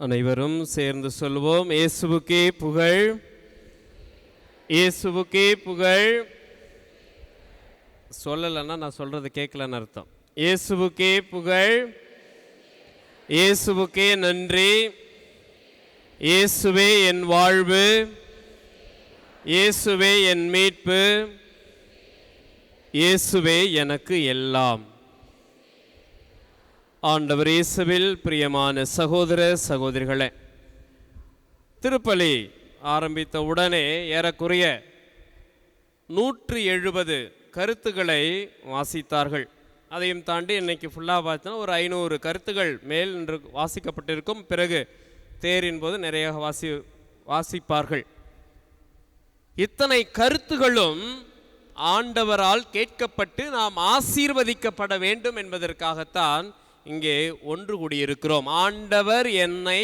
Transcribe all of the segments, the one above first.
அனைவரும் சேர்ந்து சொல்வோம். இயேசுவுக்கே புகழ். இயேசுவுக்கே புகழ். சொல்லலைன்னா நான் சொல்றது கேட்கலன்னு அர்த்தம். இயேசுவுக்கே புகழ். இயேசுவுக்கே நன்றி. இயேசுவே என் வாழ்வு. இயேசுவே என் மீட்பு. இயேசுவே எனக்கு எல்லாம். ஆண்டவர் இயேசுவில் பிரியமான சகோதர சகோதரிகளே திருப்பலி ஆரம்பித்த உடனே ஏறக்குறைய நூற்றி எழுபது கருத்துக்களை வாசித்தார்கள். அதையும் தாண்டி இன்னைக்கு ஃபுல்லாக பார்த்தோன்னா ஒரு ஐநூறு கருத்துகள் மேல் என்று வாசிக்கப்பட்டிருக்கும். பிறகு தேரின் போது நிறைய வாசி வாசிப்பார்கள். இத்தனை கருத்துகளும் ஆண்டவரால் கேட்கப்பட்டு நாம் ஆசீர்வதிக்கப்பட வேண்டும் என்பதற்காகத்தான் இங்கே ஒன்று கூடியிருக்கிறோம். ஆண்டவர் என்னை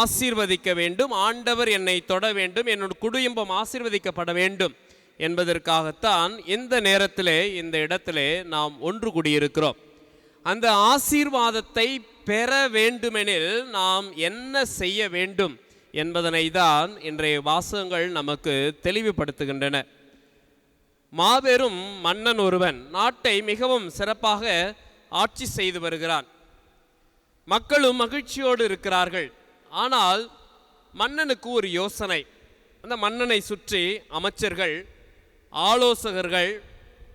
ஆசீர்வதிக்க வேண்டும் ஆண்டவர் என்னை தொட வேண்டும் என்னோட குடும்பம் ஆசீர்வதிக்கப்பட வேண்டும் என்பதற்காகத்தான் இந்த நேரத்திலே இந்த இடத்திலே நாம் ஒன்று கூடியிருக்கிறோம். அந்த ஆசீர்வாதத்தை பெற வேண்டுமெனில் நாம் என்ன செய்ய வேண்டும் என்பதனை தான் இன்றைய வாசகங்கள் நமக்கு தெளிவுபடுத்துகின்றன. மாபெரும் மன்னன் ஒருவன் நாட்டை மிகவும் சிறப்பாக ஆட்சி செய்து வருகிறான். மக்களும் மகிழ்ச்சியோடு இருக்கிறார்கள். ஆனால் மன்னனுக்கு ஒரு யோசனை. அந்த மன்னனை சுற்றி அமைச்சர்கள் ஆலோசகர்கள்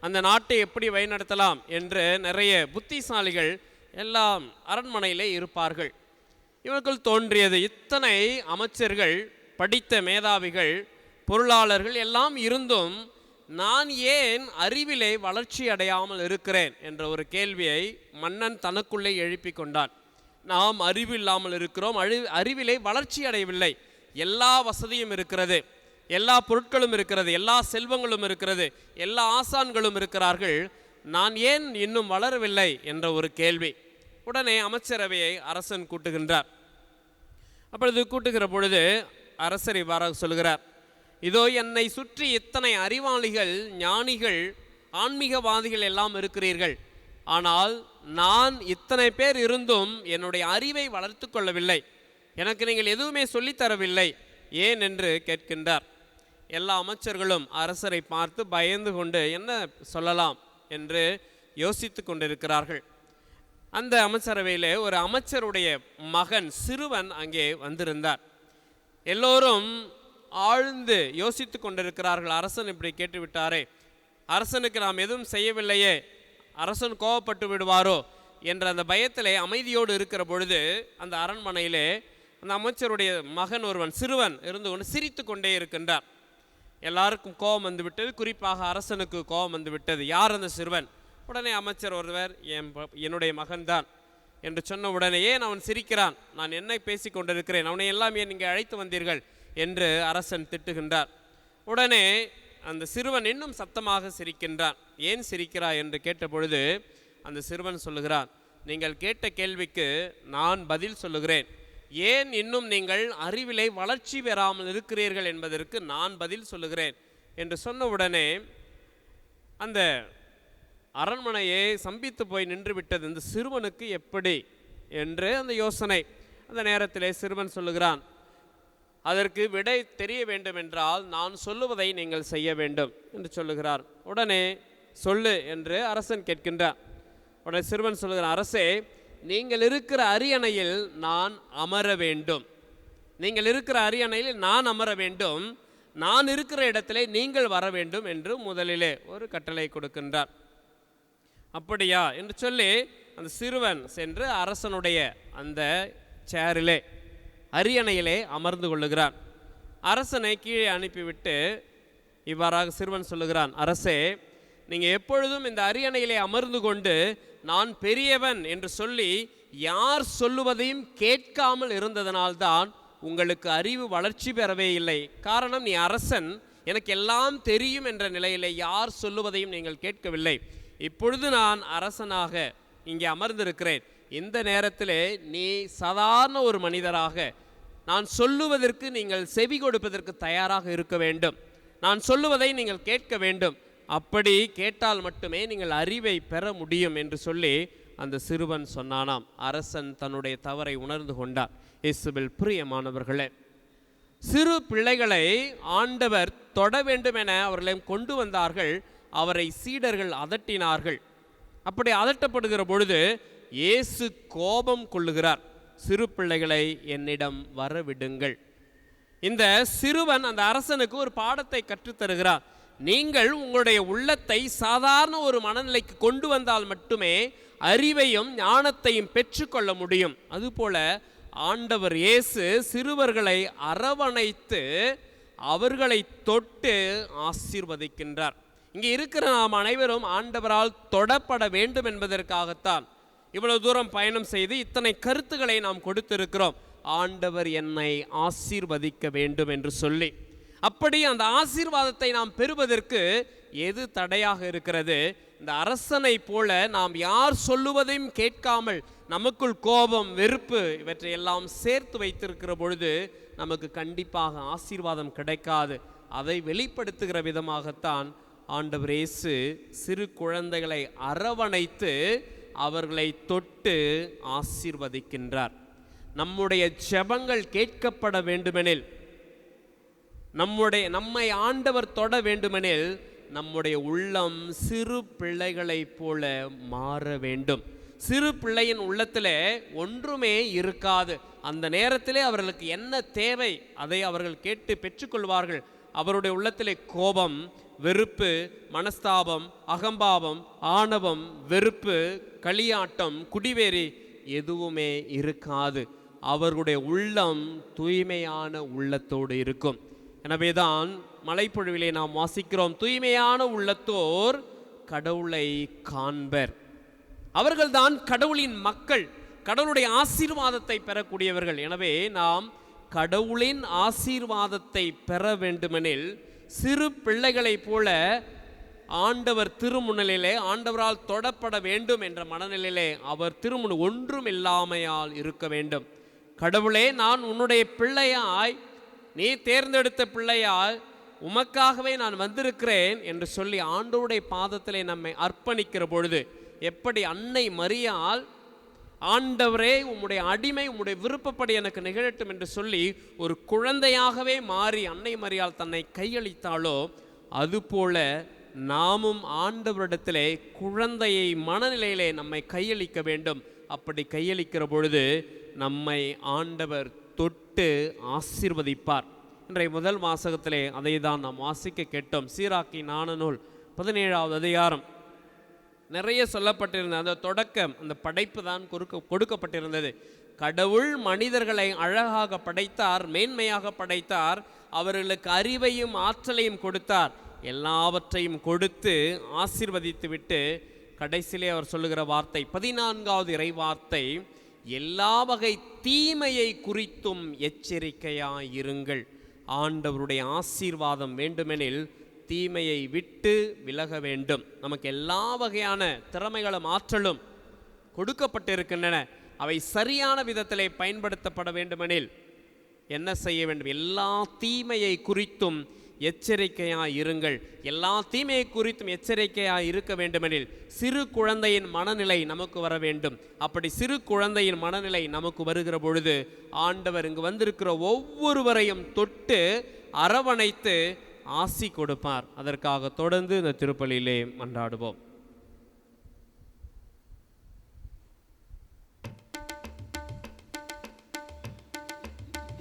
அந்த நாட்டை எப்படி வழிநடத்தலாம் என்று நிறைய புத்திசாலிகள் எல்லாம் அரண்மனையிலே இருப்பார்கள். இவர்கள் தோன்றியது இத்தனை அமைச்சர்கள் படித்த மேதாவிகள் பொருளாளர்கள் எல்லாம் இருந்தும் நான் ஏன் அறிவிலே வளர்ச்சி அடையாமல் இருக்கிறேன் என்ற ஒரு கேள்வியை மன்னன் தனக்குள்ளே எழுப்பிக் கொண்டான். நாம் அறிவு இல்லாமல் இருக்கிறோம். அழி அறிவிலே வளர்ச்சி அடையவில்லை. எல்லா வசதியும் இருக்கிறது. எல்லா பொருட்களும் இருக்கிறது. எல்லா செல்வங்களும் இருக்கிறது. எல்லா ஆசான்களும் இருக்கிறார்கள். நான் ஏன் இன்னும் வளரவில்லை என்ற ஒரு கேள்வி. உடனே அமைச்சரவையை அரசன் கூட்டுகின்றார். அப்பொழுது கூட்டுகிற பொழுது அரசர் இவ்வாறாக சொல்கிறார். இதோ என்னை சுற்றி இத்தனை அறிவாளிகள் ஞானிகள் ஆன்மீகவாதிகள் எல்லாம் இருக்கிறீர்கள். ஆனால் நான் இத்தனை பேர் இருந்தும் என்னுடைய அறிவை வளர்த்து கொள்ளவில்லை. எனக்கு நீங்கள் எதுவுமே சொல்லித் தரவில்லை. ஏன் என்று கேட்கின்றார். எல்லா அமைச்சர்களும் அரசரை பார்த்து பயந்து கொண்டு என்ன சொல்லலாம் என்று யோசித்து கொண்டிருக்கிறார்கள். அந்த அமைச்சரவையில் ஒரு அமைச்சருடைய மகன் சிறுவன் அங்கே வந்திருந்தார். எல்லோரும் ஆழ்ந்து யோசித்து கொண்டிருக்கிறார்கள். அரசன் இப்படி கேட்டு விட்டாரே அரசனுக்கு நாம் எதுவும் செய்யவில்லையே. அரசன் கோவப்பட்டு விடுவாரோ என்ற அந்த பயத்திலே அமைதியோடு இருக்கிற பொழுது அந்த அரண்மனையிலே அந்த அமைச்சருடைய மகன் ஒருவன் சிறுவன் இருந்து கொண்டு சிரித்து கொண்டே இருக்கின்றார். எல்லாருக்கும் கோபம் வந்து விட்டது. குறிப்பாக அரசனுக்கு கோபம் வந்து விட்டது. யார் அந்த சிறுவன்? உடனே அமைச்சர் ஒருவர் என் ப- என்னுடைய மகன்தான் என்று சொன்ன உடனே ஏன் அவன் சிரிக்கிறான்? நான் என்ன பேசி கொண்டிருக்கிறேன். அவனை எல்லாமே நீங்கள் அழைத்து வந்தீர்கள்? என்று அரசன் திட்டுகின்றார். உடனே அந்த சிறுவன் இன்னும் சத்தமாக சிரிக்கின்றான். ஏன் சிரிக்கிறாய்? என்று கேட்டபொழுது அந்த சிறுவன் சொல்லுகிறான் நீங்கள் கேட்ட கேள்விக்கு நான் பதில் சொல்லுகிறேன். ஏன் இன்னும் நீங்கள் அறிவிலை வளர்ச்சி பெறாமல் இருக்கிறீர்கள் என்பதற்கு நான் பதில் சொல்லுகிறேன்? என்று சொன்ன உடனே அந்த அரண்மனையை சம்பித்து போய் நின்றுவிட்டது இந்த சிறுவனுக்கு எப்படி? என்று அந்த யோசனை. அந்த நேரத்திலே சிறுவன் சொல்லுகிறான் அதற்கு விடை தெரிய வேண்டும் என்றால் நான் சொல்லுவதை நீங்கள் செய்ய வேண்டும் என்று சொல்லுகிறார். உடனே சொல்லு என்று அரசன் கேட்கின்றார் உடனே சிறுவன் சொல்லுகிறான் அரசே நீங்கள் இருக்கிற அரியணையில் நான் அமர வேண்டும். நீங்கள் இருக்கிற அரியணையில் நான் அமர வேண்டும். நான் இருக்கிற இடத்திலே நீங்கள் வர வேண்டும் என்று முதலிலே ஒரு கட்டளை கொடுக்கின்றார். அப்படியா? என்று சொல்லி அந்த சிறுவன் சென்று அரசனுடைய அந்த சேரிலே அரியணையிலே அமர்ந்து கொள்ளுகிறான். அரசனை கீழே அனுப்பிவிட்டு இவ்வாறாக சிறுவன் சொல்லுகிறான் அரசே நீங்கள் எப்பொழுதும் இந்த அரியணையிலே அமர்ந்து கொண்டு நான் பெரியவன் என்று சொல்லி யார் சொல்லுவதையும் கேட்காமல் இருந்ததனால்தான் உங்களுக்கு அறிவு வளர்ச்சி பெறவே இல்லை. காரணம் நீ அரசன். எனக்கு எல்லாம் தெரியும் என்ற நிலையிலே யார் சொல்லுவதையும் நீங்கள் கேட்கவில்லை. இப்பொழுது நான் அரசனாக இங்கே அமர்ந்திருக்கிறேன். இந்த நேரத்திலே நீ சாதாரண ஒரு மனிதராக நான் சொல்லுவதற்கு நீங்கள் செவி கொடுப்பதற்கு தயாராக இருக்க வேண்டும். நான் சொல்லுவதை நீங்கள் கேட்க வேண்டும். அப்படி கேட்டால் மட்டுமே நீங்கள் அறிவை பெற முடியும் என்று சொல்லி அந்த சிறுவன் சொன்னானாம். அரசன் தன்னுடைய தவறை உணர்ந்து கொண்டார் இயேசுவில் பிரியமானவர்களே சிறு பிள்ளைகளை ஆண்டவர் தொட வேண்டும் என அவர்களையும் கொண்டு வந்தார்கள். அவரை சீடர்கள் அதட்டினார்கள். அப்படி அதட்டப்படுகிற பொழுது இயேசு கோபம் கொள்ளுகிறார். சிறு பிள்ளைகளை என்னிடம் வரவிடுங்கள். இந்த சிறுவன் அந்த அரசனுக்கு ஒரு பாடத்தை கற்றுத்தருகிறார். நீங்கள் உங்களுடைய உள்ளத்தை சாதாரண ஒரு மனநிலைக்கு கொண்டு வந்தால் மட்டுமே அறிவையும் ஞானத்தையும் பெற்றுக்கொள்ள முடியும். அதுபோல ஆண்டவர் இயேசு சிறுவர்களை அரவணைத்து அவர்களை தொட்டு ஆசீர்வதிக்கின்றார். இங்கே இருக்கிற நாம் அனைவரும் ஆண்டவரால் தொடப்பட வேண்டும் என்பதற்காகத்தான். இவ்வளவு தூரம் பயணம் செய்து இத்தனை கருத்துக்களை நாம் கொடுத்திருக்கிறோம். ஆண்டவர் என்னை ஆசீர்வதிக்க வேண்டும் என்று சொல்லி. அப்படி அந்த ஆசீர்வாதத்தை நாம் பெறுவதற்கு எது தடையாக இருக்கிறது? இந்த அரசனை போல நாம் யார் சொல்லுவதையும் கேட்காமல் நமக்குள் கோபம் வெறுப்பு இவற்றை எல்லாம் சேர்த்து வைத்திருக்கிற பொழுது நமக்கு கண்டிப்பாக ஆசீர்வாதம் கிடைக்காது. அதை வெளிப்படுத்துகிற விதமாகத்தான் ஆண்டவர் இயேசு சிறு குழந்தைகளை அரவணைத்து அவர்களை தொட்டு ஆசீர்வதிக்கின்றார். நம்முடைய ஜெபங்கள் கேட்கப்பட வேண்டுமெனில் நம்முடைய நம்மை ஆண்டவர் தொட வேண்டுமெனில் நம்முடைய உள்ளம் சிறு பிள்ளைகளைப் போல மாற வேண்டும். சிறு பிள்ளையின் உள்ளத்தில் ஒன்றுமே இருக்காது. அந்த நேரத்திலே அவர்களுக்கு என்ன தேவை அதை அவர்கள் கேட்டு பெற்றுக்கொள்வார்கள். அவருடைய உள்ளத்திலே கோபம் வெறுப்பு மனஸ்தாபம் அகம்பாவம் ஆணவம் வெறுப்பு களியாட்டம் குடிவேறி எதுவுமே இருக்காது. அவர்களுடைய உள்ளம் தூய்மையான உள்ளத்தோடு இருக்கும். எனவேதான் மலைப்பொழிவிலே நாம் வாசிக்கிறோம் தூய்மையான உள்ளத்தோர் கடவுளை காண்பர். அவர்கள்தான் கடவுளின் மக்கள் கடவுளுடைய ஆசீர்வாதத்தை பெறக்கூடியவர்கள். எனவே நாம் கடவுளின் ஆசீர்வாதத்தை பெற வேண்டுமெனில் சிறு பிள்ளைகளைப் போல ஆண்டவர் திருமுன்னிலே ஆண்டவரால் தொடப்பட வேண்டும் என்ற மனநிலையிலே அவர் திருமுன் ஒன்றும் இல்லாமையால் இருக்க வேண்டும். கடவுளே நான் உன்னுடைய பிள்ளையாய் நீ தேர்ந்தெடுத்த பிள்ளையாய் உமக்காகவே நான் வந்திருக்கிறேன் என்று சொல்லி ஆண்டவருடைய பாதத்திலே நம்மை அர்ப்பணிக்கிற பொழுது எப்படி அன்னை மரியால் ஆண்டவரே உம்முடைய அடிமை உம்முடைய விருப்பப்படி எனக்கு நிகழட்டும் என்று சொல்லி ஒரு குழந்தையாகவே மாறி அன்னை மரியால் தன்னை கையளித்தாலோ அதுபோல நாமும் ஆண்டவரிடத்திலே குழந்தையை மனநிலையிலே நம்மை கையளிக்க வேண்டும். அப்படி கையளிக்கிற பொழுது நம்மை ஆண்டவர் தொட்டு ஆசீர்வதிப்பார். இன்றைய முதல் வாசகத்திலே அதை தான் நாம் வாசிக்க கேட்டோம். சீராக்கி நாணநூல் பதினேழாவது அதிகாரம். நிறைய சொல்லப்பட்டிருந்த அந்த தொடக்கம் அந்த படைப்பு தான் கொடுக்க கொடுக்கப்பட்டிருந்தது. கடவுள் மனிதர்களை அழகாக படைத்தார் மேன்மையாக படைத்தார். அவர்களுக்கு அறிவையும் ஆற்றலையும் கொடுத்தார். எல்லாவற்றையும் கொடுத்து ஆசிர்வதித்து விட்டு கடைசியிலே அவர் சொல்லுகிற வார்த்தை பதினான்காவது இறை வார்த்தை எல்லா வகை தீமையை குறித்தும் எச்சரிக்கையாயிருங்கள். ஆண்டவருடைய ஆசீர்வாதம் வேண்டுமெனில் தீமையை விட்டு விலக வேண்டும். நமக்கு எல்லா வகையான திறமைகளும் ஆற்றலும் கொடுக்கப்பட்டிருக்கின்றன. அவை சரியான விதத்திலே பயன்படுத்தப்பட வேண்டுமெனில் என்ன செய்ய வேண்டும்? எல்லா தீமையை குறித்தும் எச்சரிக்கையாக இருங்கள். எல்லா தீமையை குறித்தும் எச்சரிக்கையாய் இருக்க வேண்டுமெனில் சிறு குழந்தையின் மனநிலை நமக்கு வர வேண்டும். அப்படி சிறு குழந்தையின் மனநிலை நமக்கு வருகிற பொழுது ஆண்டவர் இங்கு வந்திருக்கிற ஒவ்வொருவரையும் தொட்டு அரவணைத்து ஆசி கொடுப்பார். அதற்காக தொடர்ந்து இந்த திருப்பலியிலே மன்றாடுவோம்.